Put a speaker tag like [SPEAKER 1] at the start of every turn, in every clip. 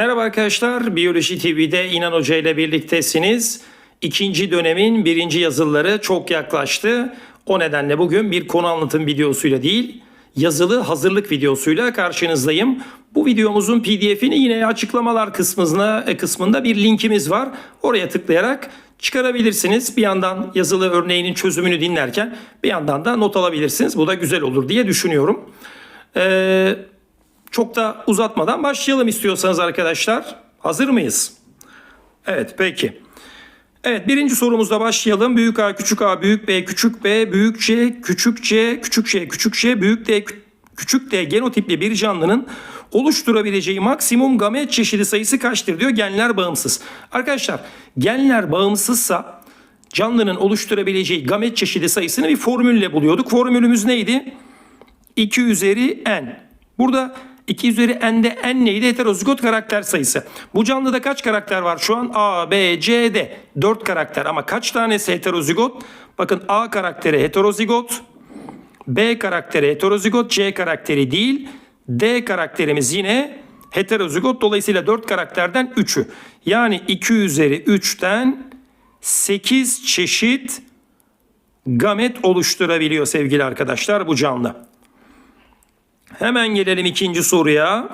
[SPEAKER 1] Merhaba arkadaşlar, Biyoloji TV'de İnan Hoca ile birliktesiniz. İkinci dönemin birinci yazılıları çok yaklaştı. O nedenle bugün bir konu anlatım videosuyla değil, yazılı hazırlık videosuyla karşınızdayım. Bu videomuzun pdf'ini yine açıklamalar kısmına, e, kısmında bir linkimiz var. Oraya tıklayarak çıkarabilirsiniz. Bir yandan yazılı örneğinin çözümünü dinlerken bir yandan da not alabilirsiniz. Bu da güzel olur diye düşünüyorum. Eee çok da uzatmadan başlayalım istiyorsanız arkadaşlar. Hazır mıyız? Evet peki. Evet birinci sorumuzda başlayalım. Büyük A, küçük A, büyük B, küçük B, büyük C, küçük C, küçük C, küçük C, büyük D, kü- küçük D genotipli bir canlının oluşturabileceği maksimum gamet çeşidi sayısı kaçtır diyor genler bağımsız. Arkadaşlar genler bağımsızsa canlının oluşturabileceği gamet çeşidi sayısını bir formülle buluyorduk. Formülümüz neydi? 2 üzeri n. Burada 2 üzeri n'de n neydi? Heterozigot karakter sayısı. Bu canlıda kaç karakter var şu an? A, B, C, D. 4 karakter ama kaç tanesi heterozigot? Bakın A karakteri heterozigot. B karakteri heterozigot. C karakteri değil. D karakterimiz yine heterozigot. Dolayısıyla 4 karakterden 3'ü. Yani 2 üzeri 3'ten 8 çeşit gamet oluşturabiliyor sevgili arkadaşlar bu canlı. Hemen gelelim ikinci soruya.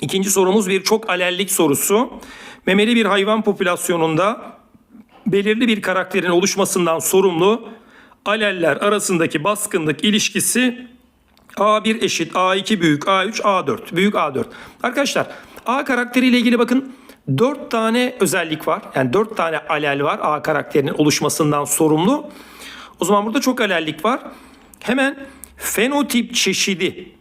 [SPEAKER 1] İkinci sorumuz bir çok alellik sorusu. Memeli bir hayvan popülasyonunda belirli bir karakterin oluşmasından sorumlu aleller arasındaki baskınlık ilişkisi A1 eşit A2 büyük A3 A4 büyük A4. Arkadaşlar A karakteriyle ilgili bakın 4 tane özellik var. Yani 4 tane alel var A karakterinin oluşmasından sorumlu. O zaman burada çok alellik var. Hemen fenotip çeşidi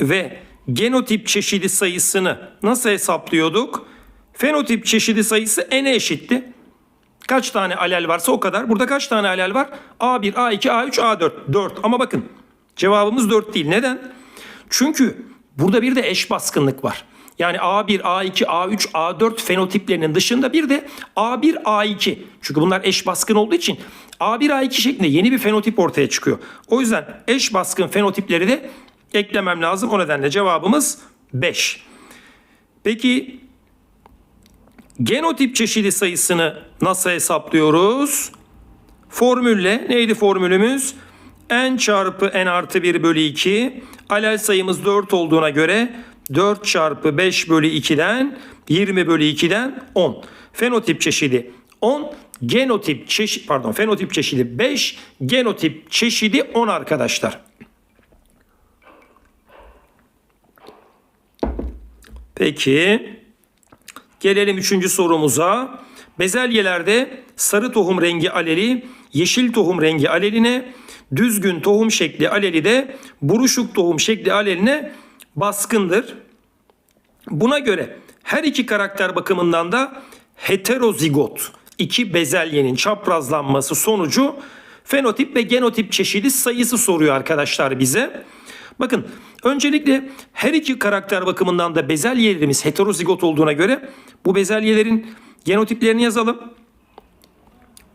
[SPEAKER 1] ve genotip çeşidi sayısını nasıl hesaplıyorduk? Fenotip çeşidi sayısı n'e eşitti. Kaç tane alel varsa o kadar. Burada kaç tane alel var? A1, A2, A3, A4. 4. Ama bakın cevabımız 4 değil. Neden? Çünkü burada bir de eş baskınlık var. Yani A1, A2, A3, A4 fenotiplerinin dışında bir de A1, A2. Çünkü bunlar eş baskın olduğu için A1, A2 şeklinde yeni bir fenotip ortaya çıkıyor. O yüzden eş baskın fenotipleri de eklemem lazım. O nedenle cevabımız 5. Peki genotip çeşidi sayısını nasıl hesaplıyoruz? Formülle neydi formülümüz? n çarpı n artı 1 bölü 2. Alel sayımız 4 olduğuna göre 4 çarpı 5 bölü 2'den 20 bölü 2'den 10. Fenotip çeşidi 10. Genotip çeşidi pardon fenotip çeşidi 5. Genotip çeşidi 10 arkadaşlar. Peki. Gelelim üçüncü sorumuza. Bezelyelerde sarı tohum rengi aleli, yeşil tohum rengi aleline, düzgün tohum şekli aleli de buruşuk tohum şekli aleline baskındır. Buna göre her iki karakter bakımından da heterozigot iki bezelyenin çaprazlanması sonucu fenotip ve genotip çeşidi sayısı soruyor arkadaşlar bize. Bakın öncelikle her iki karakter bakımından da bezelyelerimiz heterozigot olduğuna göre bu bezelyelerin genotiplerini yazalım.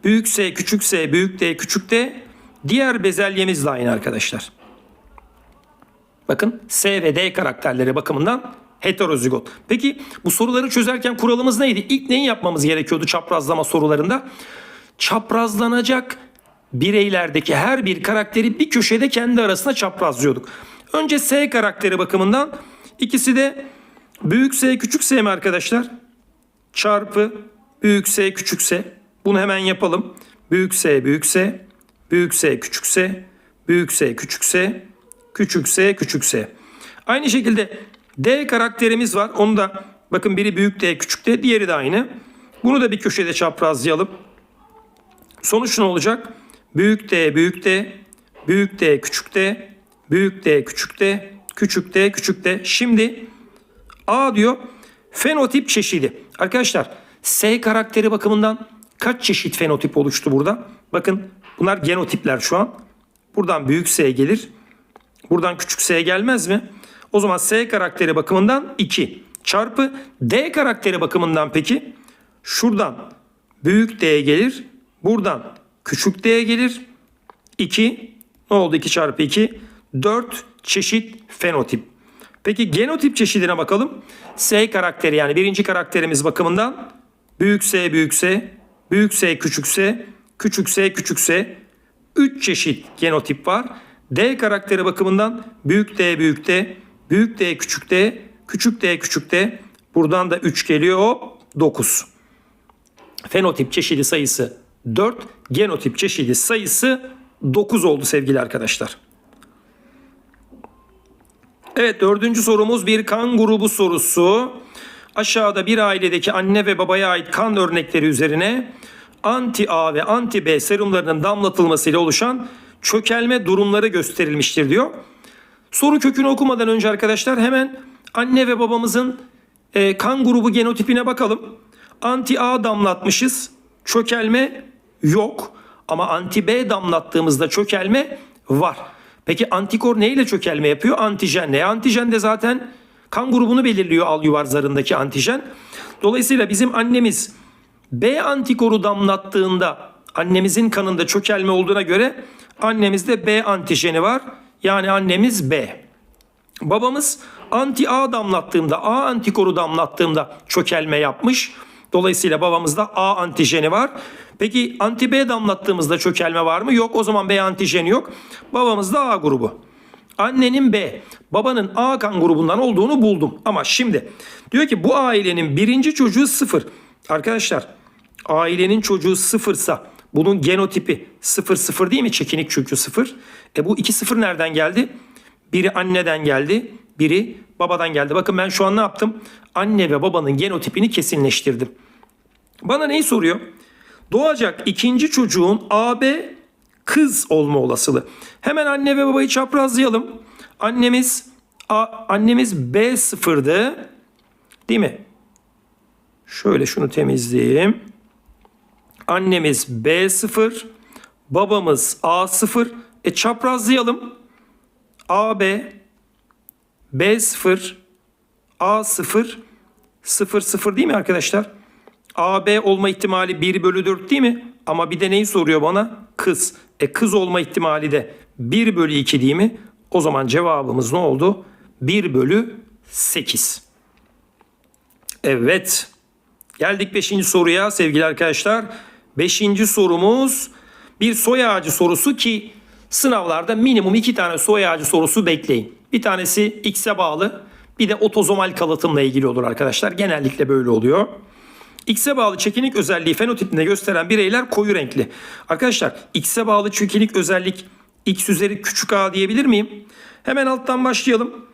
[SPEAKER 1] Büyük S, küçük S, büyük D, küçük D diğer bezelyemiz aynı arkadaşlar. Bakın S ve D karakterleri bakımından heterozigot. Peki bu soruları çözerken kuralımız neydi? İlk neyi yapmamız gerekiyordu çaprazlama sorularında? Çaprazlanacak bireylerdeki her bir karakteri bir köşede kendi arasında çaprazlıyorduk. Önce S karakteri bakımından ikisi de büyük S küçük S mi arkadaşlar? Çarpı büyük S küçük S. Bunu hemen yapalım. Büyük S büyük S, büyük S küçük S, büyük S küçük S, küçük S küçük S. Aynı şekilde D karakterimiz var. Onu da bakın biri büyük D küçük D diğeri de aynı. Bunu da bir köşede çaprazlayalım. Sonuç ne olacak? Büyük D, büyük D, büyük D, küçük D, büyük D, küçük D, küçük D, küçük D. Şimdi A diyor fenotip çeşidi. Arkadaşlar S karakteri bakımından kaç çeşit fenotip oluştu burada? Bakın bunlar genotipler şu an. Buradan büyük S gelir. Buradan küçük S gelmez mi? O zaman S karakteri bakımından 2 çarpı D karakteri bakımından peki şuradan büyük D gelir. Buradan küçük D gelir. 2 ne oldu 2 çarpı 2? 4 çeşit fenotip. Peki genotip çeşidine bakalım. S karakteri yani birinci karakterimiz bakımından büyük S büyük S, büyük S küçük S, küçük S küçük S. 3 çeşit genotip var. D karakteri bakımından büyük D büyük D, büyük D küçük D, küçük D küçük D. Buradan da 3 geliyor. Hop 9. Fenotip çeşidi sayısı 4, genotip çeşidi sayısı 9 oldu sevgili arkadaşlar. Evet dördüncü sorumuz bir kan grubu sorusu. Aşağıda bir ailedeki anne ve babaya ait kan örnekleri üzerine anti A ve anti B serumlarının damlatılmasıyla oluşan çökelme durumları gösterilmiştir diyor. Soru kökünü okumadan önce arkadaşlar hemen anne ve babamızın e, kan grubu genotipine bakalım. Anti A damlatmışız. Çökelme yok. Ama anti B damlattığımızda çökelme var. Peki antikor neyle çökelme yapıyor? Antijenle. Antijen de zaten kan grubunu belirliyor al yuvar zarındaki antijen. Dolayısıyla bizim annemiz B antikoru damlattığında annemizin kanında çökelme olduğuna göre annemizde B antijeni var. Yani annemiz B. Babamız anti A damlattığımda, A antikoru damlattığımda çökelme yapmış. Dolayısıyla babamızda A antijeni var. Peki anti B damlattığımızda çökelme var mı? Yok. O zaman B antijeni yok. Babamızda A grubu. Annenin B, babanın A kan grubundan olduğunu buldum. Ama şimdi diyor ki bu ailenin birinci çocuğu sıfır. Arkadaşlar ailenin çocuğu sıfırsa bunun genotipi sıfır sıfır değil mi? Çekinik çünkü sıfır. E bu iki sıfır nereden geldi? Biri anneden geldi, biri babadan geldi. Bakın ben şu an ne yaptım? Anne ve babanın genotipini kesinleştirdim. Bana neyi soruyor? Doğacak ikinci çocuğun AB kız olma olasılığı. Hemen anne ve babayı çaprazlayalım. Annemiz A, annemiz B sıfırdı. Değil mi? Şöyle şunu temizleyeyim. Annemiz B sıfır. Babamız A sıfır. E çaprazlayalım. AB B0 A0 0 0 değil mi arkadaşlar? AB olma ihtimali 1 bölü 4 değil mi? Ama bir de neyi soruyor bana? Kız. E kız olma ihtimali de 1 bölü 2 değil mi? O zaman cevabımız ne oldu? 1 bölü 8. Evet. Geldik 5. soruya sevgili arkadaşlar. 5. sorumuz bir soy ağacı sorusu ki sınavlarda minimum 2 tane soy ağacı sorusu bekleyin. Bir tanesi X'e bağlı bir de otozomal kalıtımla ilgili olur arkadaşlar. Genellikle böyle oluyor. X'e bağlı çekinik özelliği fenotipinde gösteren bireyler koyu renkli. Arkadaşlar X'e bağlı çekinik özellik X üzeri küçük a diyebilir miyim? Hemen alttan başlayalım.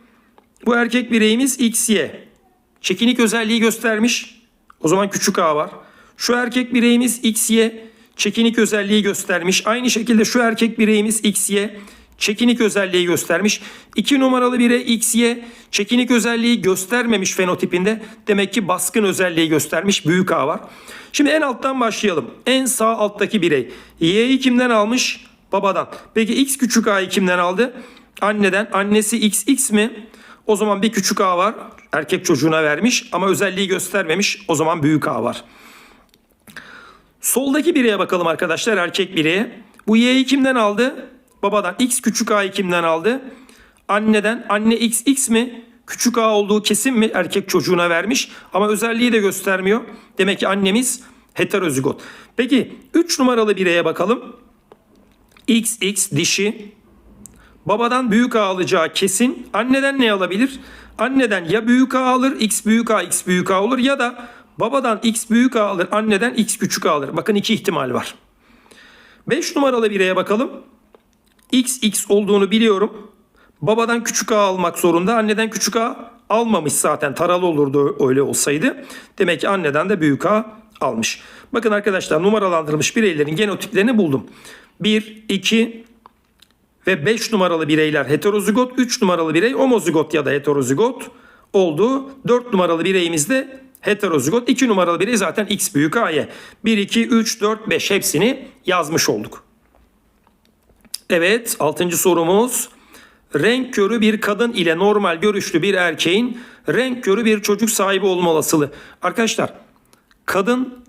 [SPEAKER 1] Bu erkek bireyimiz XY. Çekinik özelliği göstermiş. O zaman küçük a var. Şu erkek bireyimiz XY. Çekinik özelliği göstermiş. Aynı şekilde şu erkek bireyimiz XY. Çekinik özelliği göstermiş. 2 numaralı birey XY çekinik özelliği göstermemiş fenotipinde. Demek ki baskın özelliği göstermiş. Büyük A var. Şimdi en alttan başlayalım. En sağ alttaki birey. Y'yi kimden almış? Babadan. Peki X küçük A'yı kimden aldı? Anneden. Annesi XX mi? O zaman bir küçük A var. Erkek çocuğuna vermiş ama özelliği göstermemiş. O zaman büyük A var. Soldaki bireye bakalım arkadaşlar. Erkek bireye. Bu Y'yi kimden aldı? Babadan. X küçük A'yı kimden aldı? Anneden. Anne X X mi? Küçük A olduğu kesin mi? Erkek çocuğuna vermiş. Ama özelliği de göstermiyor. Demek ki annemiz heterozigot. Peki 3 numaralı bireye bakalım. XX dişi. Babadan büyük A alacağı kesin. Anneden ne alabilir? Anneden ya büyük A alır, X büyük A, X büyük A olur ya da babadan X büyük A alır, anneden X küçük alır. Bakın iki ihtimal var. 5 numaralı bireye bakalım. XX olduğunu biliyorum. Babadan küçük A almak zorunda. Anneden küçük A almamış zaten. Taralı olurdu öyle olsaydı. Demek ki anneden de büyük A almış. Bakın arkadaşlar numaralandırılmış bireylerin genotiplerini buldum. 1, 2 ve 5 numaralı bireyler heterozigot. 3 numaralı birey homozigot ya da heterozigot oldu. 4 numaralı bireyimiz de heterozigot. 2 numaralı birey zaten X büyük A'ya. 1, 2, 3, 4, 5 hepsini yazmış olduk. Evet, altıncı sorumuz. Renk körü bir kadın ile normal görüşlü bir erkeğin renk körü bir çocuk sahibi olma olasılığı. Arkadaşlar, kadın,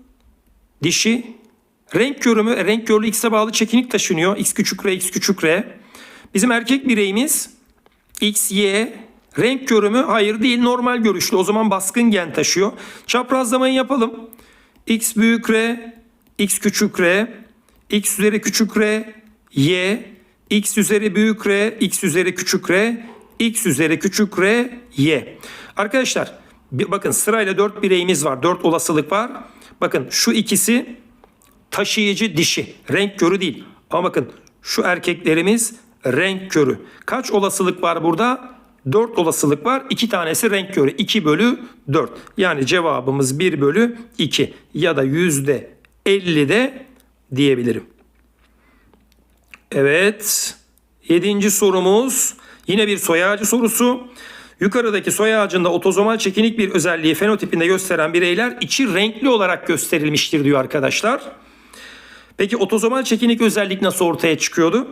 [SPEAKER 1] dişi, renk körü mü? Renk körlü X'e bağlı çekinik taşınıyor. X küçük R, X küçük R. Bizim erkek bireyimiz X, Y, Renk körü? Hayır değil normal görüşlü. O zaman baskın gen taşıyor. Çaprazlamayı yapalım. x büyük r, x küçük r, x üzeri küçük r, y, x üzeri büyük r, x üzeri küçük r, x üzeri küçük r, y. Arkadaşlar bakın sırayla 4 bireyimiz var. 4 olasılık var. Bakın şu ikisi taşıyıcı dişi. Renk körü değil. Ama bakın şu erkeklerimiz renk körü. Kaç olasılık var burada? 4 olasılık var. 2 tanesi renk körü. 2 bölü 4. Yani cevabımız 1 bölü 2 ya da yüzde 50 de diyebilirim. Evet. Yedinci sorumuz yine bir soy ağacı sorusu. Yukarıdaki soy ağacında otozomal çekinik bir özelliği fenotipinde gösteren bireyler içi renkli olarak gösterilmiştir diyor arkadaşlar. Peki otozomal çekinik özellik nasıl ortaya çıkıyordu?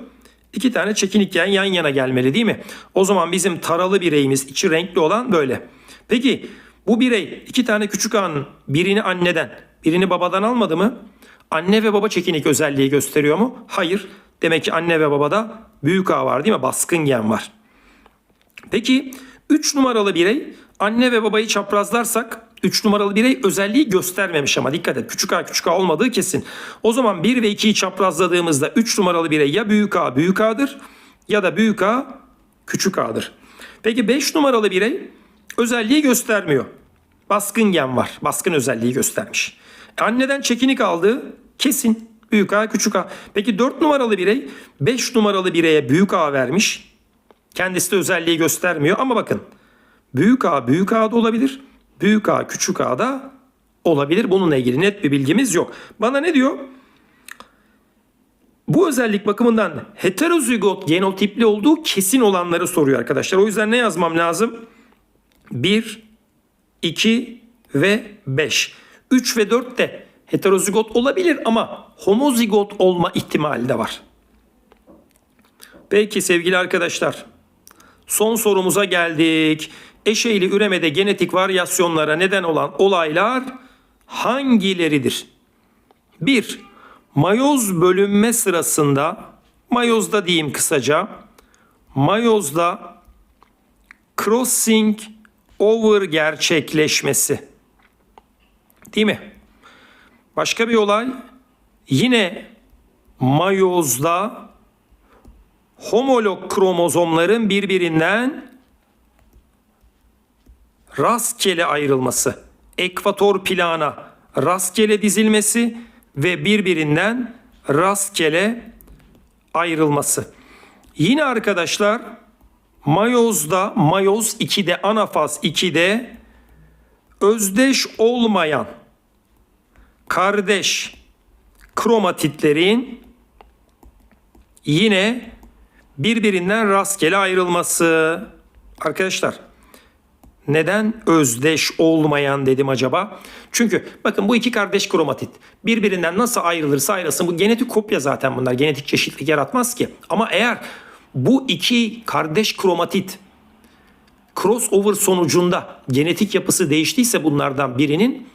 [SPEAKER 1] İki tane çekinik yan yan yana gelmeli değil mi? O zaman bizim taralı bireyimiz içi renkli olan böyle. Peki bu birey iki tane küçük ağın birini anneden birini babadan almadı mı? Anne ve baba çekinik özelliği gösteriyor mu? Hayır. Demek ki anne ve babada büyük ağ var değil mi? Baskın gen var. Peki 3 numaralı birey anne ve babayı çaprazlarsak 3 numaralı birey özelliği göstermemiş ama dikkat et küçük a küçük a olmadığı kesin. O zaman 1 ve 2'yi çaprazladığımızda 3 numaralı birey ya büyük a büyük a'dır ya da büyük a küçük a'dır. Peki 5 numaralı birey özelliği göstermiyor. Baskın gen var. Baskın özelliği göstermiş. E, Anneden çekinik aldığı kesin. Büyük A küçük A. Peki 4 numaralı birey 5 numaralı bireye büyük A vermiş. Kendisi de özelliği göstermiyor ama bakın büyük A büyük A da olabilir. Büyük A küçük A da olabilir. Bununla ilgili net bir bilgimiz yok. Bana ne diyor? Bu özellik bakımından heterozigot genotipli olduğu kesin olanları soruyor arkadaşlar. O yüzden ne yazmam lazım? 1, 2 ve 5. 3 ve 4 de heterozigot olabilir ama homozigot olma ihtimali de var. Peki sevgili arkadaşlar. Son sorumuza geldik. Eşeyli üremede genetik varyasyonlara neden olan olaylar hangileridir? 1. Mayoz bölünme sırasında mayozda diyeyim kısaca mayozda crossing over gerçekleşmesi. Değil mi? Başka bir olay yine mayozda homolog kromozomların birbirinden rastgele ayrılması, ekvator plana rastgele dizilmesi ve birbirinden rastgele ayrılması. Yine arkadaşlar mayozda, mayoz 2'de, anafaz 2'de özdeş olmayan kardeş kromatitlerin yine birbirinden rastgele ayrılması. Arkadaşlar neden özdeş olmayan dedim acaba? Çünkü bakın bu iki kardeş kromatit birbirinden nasıl ayrılırsa ayrılsın bu genetik kopya zaten bunlar genetik çeşitlilik yaratmaz ki. Ama eğer bu iki kardeş kromatit crossover sonucunda genetik yapısı değiştiyse bunlardan birinin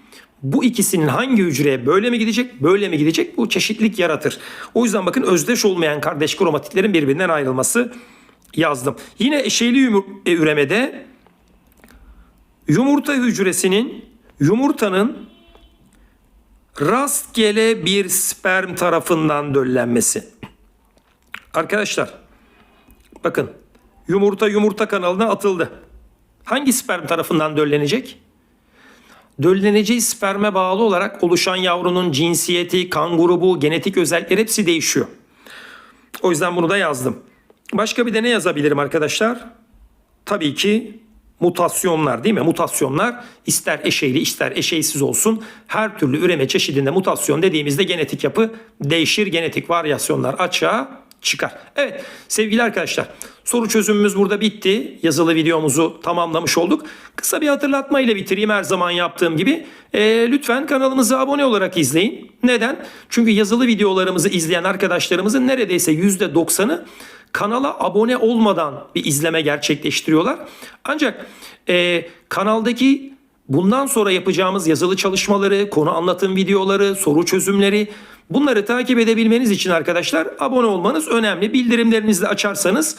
[SPEAKER 1] bu ikisinin hangi hücreye böyle mi gidecek, böyle mi gidecek bu çeşitlilik yaratır. O yüzden bakın özdeş olmayan kardeş kromatitlerin birbirinden ayrılması yazdım. Yine eşeyli yumur- e, üremede yumurta hücresinin yumurtanın rastgele bir sperm tarafından döllenmesi. Arkadaşlar bakın yumurta yumurta kanalına atıldı. Hangi sperm tarafından döllenecek? Dölleneceği sperme bağlı olarak oluşan yavrunun cinsiyeti, kan grubu, genetik özellikleri hepsi değişiyor. O yüzden bunu da yazdım. Başka bir de ne yazabilirim arkadaşlar? Tabii ki mutasyonlar değil mi? Mutasyonlar ister eşeyli ister eşeysiz olsun her türlü üreme çeşidinde mutasyon dediğimizde genetik yapı değişir. Genetik varyasyonlar açığa çıkar. Evet sevgili arkadaşlar soru çözümümüz burada bitti. Yazılı videomuzu tamamlamış olduk. Kısa bir hatırlatma ile bitireyim her zaman yaptığım gibi. Ee, lütfen kanalımıza abone olarak izleyin. Neden? Çünkü yazılı videolarımızı izleyen arkadaşlarımızın neredeyse %90'ı kanala abone olmadan bir izleme gerçekleştiriyorlar. Ancak e, kanaldaki bundan sonra yapacağımız yazılı çalışmaları, konu anlatım videoları, soru çözümleri bunları takip edebilmeniz için arkadaşlar abone olmanız önemli. Bildirimlerinizi de açarsanız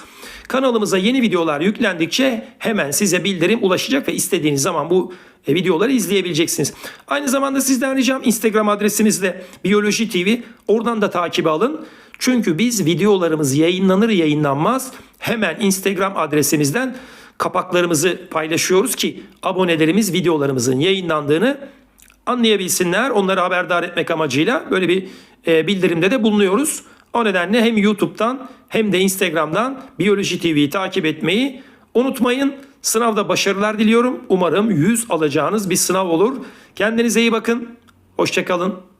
[SPEAKER 1] Kanalımıza yeni videolar yüklendikçe hemen size bildirim ulaşacak ve istediğiniz zaman bu e, videoları izleyebileceksiniz. Aynı zamanda sizden ricam Instagram adresimiz de Biyoloji TV. Oradan da takibi alın. Çünkü biz videolarımız yayınlanır yayınlanmaz hemen Instagram adresimizden kapaklarımızı paylaşıyoruz ki abonelerimiz videolarımızın yayınlandığını anlayabilsinler. Onları haberdar etmek amacıyla böyle bir e, bildirimde de bulunuyoruz. O nedenle hem YouTube'dan hem de Instagram'dan Biyoloji TV'yi takip etmeyi unutmayın. Sınavda başarılar diliyorum. Umarım 100 alacağınız bir sınav olur. Kendinize iyi bakın. Hoşçakalın.